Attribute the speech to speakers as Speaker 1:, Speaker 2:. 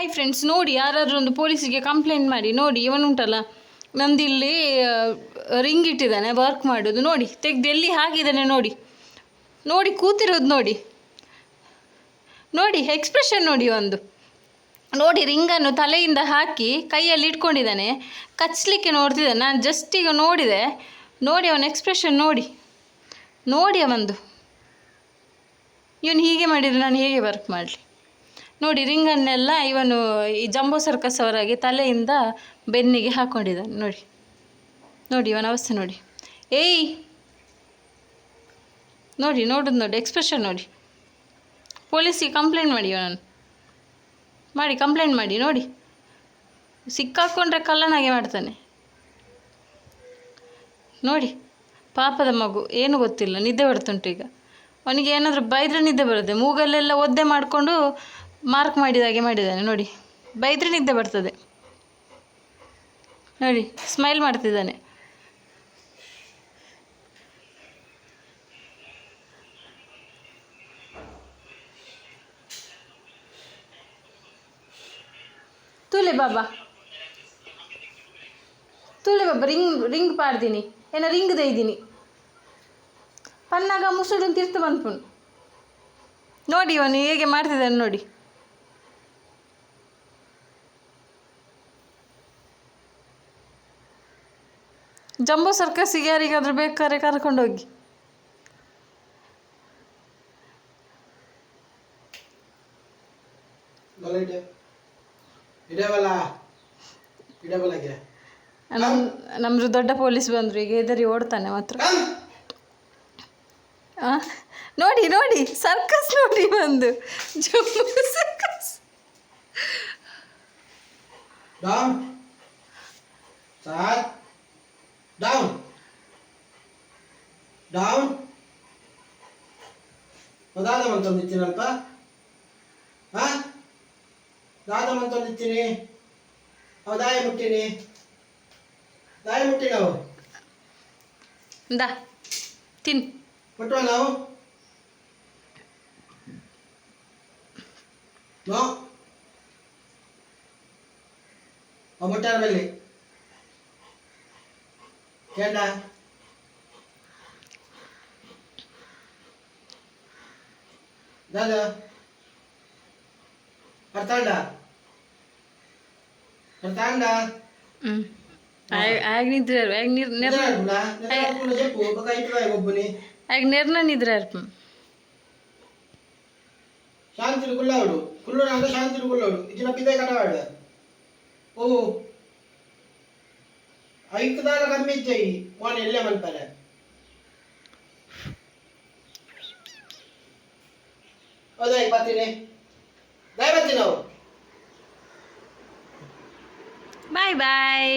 Speaker 1: Hi friends ನೋಡಿ, ಯಾರಾದರೂ ಒಂದು ಪೊಲೀಸಿಗೆ ಕಂಪ್ಲೇಂಟ್ ಮಾಡಿ, ನೋಡಿ ಇವನುಂಟಲ್ಲ ನಂದಿಲ್ಲಿ ರಿಂಗ್ ಇಟ್ಟಿದ್ದಾನೆ ವರ್ಕ್ ಮಾಡೋದು, ನೋಡಿ, ತೆಗ್ದು ಎಲ್ಲಿ ಹಾಕಿದ್ದಾನೆ ನೋಡಿ? ನೋಡಿ, ಕೂತಿರೋದು ನೋಡಿ. ನೋಡಿ ಎಕ್ಸ್ಪ್ರೆಷನ್ ನೋಡಿ ಒಂದು. ನೋಡಿ ರಿಂಗನ್ನು ತಲೆಯಿಂದ ಹಾಕಿ ಕೈಯಲ್ಲಿ ಇಟ್ಕೊಂಡಿದ್ದಾನೆ. ಕಚ್ಚಲಿಕ್ಕೆ ನೋಡ್ತಿದ್ದಾನೆ. ನಾನು ಜಸ್ಟ್ ಈಗ ನೋಡಿದೆ. ನೋಡಿ ಅವನ ಎಕ್ಸ್ಪ್ರೆಷನ್ ನೋಡಿ. ನೋಡಿ ಅವಂದು. ಇವನು ಹೀಗೆ ಮಾಡಿದರೆ ನಾನು ಹೇಗೆ ವರ್ಕ್ ಮಾಡಲಿ? ನೋಡಿ, ರಿಂಗನ್ನೆಲ್ಲ ಇವನು ಈ ಜಂಬೋ ಸರ್ಕಸ್ ಅವರಾಗಿ ತಲೆಯಿಂದ ಬೆನ್ನಿಗೆ ಹಾಕೊಂಡಿದ್ದಾನೆ. ನೋಡಿ ನೋಡಿ ಇವನ ಅವಸ್ಥೆ ನೋಡಿ. ಏಯ್! ನೋಡಿ, ನೋಡೋದು ನೋಡಿ ಎಕ್ಸ್ಪ್ರೆಷನ್ ನೋಡಿ. ಪೊಲೀಸಿಗೆ ಕಂಪ್ಲೇಂಟ್ ಮಾಡಿ ಇವನನ್ನು. ಮಾಡಿ ಕಂಪ್ಲೇಂಟ್ ಮಾಡಿ, ನೋಡಿ. ಸಿಕ್ಕಾಕೊಂಡ್ರೆ ಕಲ್ಲನಾಗೆ ಮಾಡ್ತಾನೆ. ನೋಡಿ, ಪಾಪದ ಮಗು, ಏನು ಗೊತ್ತಿಲ್ಲ, ನಿದ್ದೆ ಬರ್ತುಂಟು ಈಗ. ಅವನಿಗೆ ಏನಾದರೂ ಬೈದ್ರೆ ನಿದ್ದೆ ಬರುತ್ತೆ. ಮೂಗಲ್ಲೆಲ್ಲ ಒದ್ದೆ ಮಾಡಿಕೊಂಡು ಮಾರ್ಕ್ ಮಾಡಿದ ಹಾಗೆ ಮಾಡಿದ್ದಾನೆ, ನೋಡಿ. ಬೈದ್ರೆ ನಿದ್ದೆ ಬರ್ತದೆ. ನೋಡಿ ಸ್ಮೈಲ್ ಮಾಡ್ತಿದ್ದಾನೆ. ತೂಲೆ ಬಾಬಾ. ತೂಲೆ ಬಾಬಾ ರಿಂಗ್ ರಿಂಗ್ ಪಾಡ್ದೀನಿ ಏನ ರಿಂಗ್ ದೈದಿನಿ ಪನ್ನಾಗ ಮುಸುಡು ತಿರ್ತು ಬಂದ್ಪುಣ್ ನೋಡಿ ಇವನು ಹೇಗೆ ಮಾಡ್ತಿದ್ದಾನೆ ನೋಡಿ. ಜಂಬೋ ಸರ್ಕಸ್ಸಿಗೆ ಯಾರಿಗಾದ್ರೂ ಬೇಕಾದ್ರೆ ಕರ್ಕೊಂಡೋಗಿ ನಮ್ಮ ನಮ್ಮದು ದೊಡ್ಡ ಪೊಲೀಸ್ ಬಂದರು ಈಗ ಹೆದರಿ ಓಡ್ತಾನೆ ಮಾತ್ರ. ನೋಡಿ ನೋಡಿ ಸರ್ಕಸ್ ನೋಡಿ ಬಂದು. ಜಂಬೂ ಸರ್ಕಸ್
Speaker 2: ಡೌನ್ ಸಾತ್ ಡೌನ್ ಡೌನ್ ದಾದ ಮಂತೊಂದಿತ್ತೀನಲ್ಪ ಹಾ ದಾದ ಮಂತೊಂದಿತ್ತೀನಿ ಅವ ದಾಯ ಮುಟ್ಟಿನಿ. ದಾಯ ಮುಟ್ಟಿ ನಾವು
Speaker 1: ಇಂದ ತಿನ್.
Speaker 2: ಮುಟ್ಟುವ ನಾವು? ನೋ. ಅವ ಮುಟ್ಟಾರ ಬಲ್ಲಿ. ಕೇಳ झालं परतांडा
Speaker 1: परतांडा ಆಗ ನಿದ್ರೆ ಆಗ ನೀರ್ ನೆರ್ ಆಗ ನೆರ್ನ ನಿದ್ರೆ ಶಾಂತಿರು
Speaker 2: ಕುಲ್ಲಾವಡು ಕುಲ್ಲು ಅಂತ ಶಾಂತಿರು ಕುಲ್ಲಾವಡು ಇದನ್ನ ಪಿದೆ ಕಟವಾಡ ಓ. ಐಕ್ದಾರ ಕಮ್ಮಿ ಇಜ್ಜೈ ಮೋನ ಎಲ್ಲೇ ಮಲ್ಪಲ್ಲ ಹೌದಾ ಈಗ ಬರ್ತೀನಿ. ಬಾಯ್ ಬರ್ತೀನಿ ನಾವು.
Speaker 1: ಬಾಯ್ ಬಾಯ್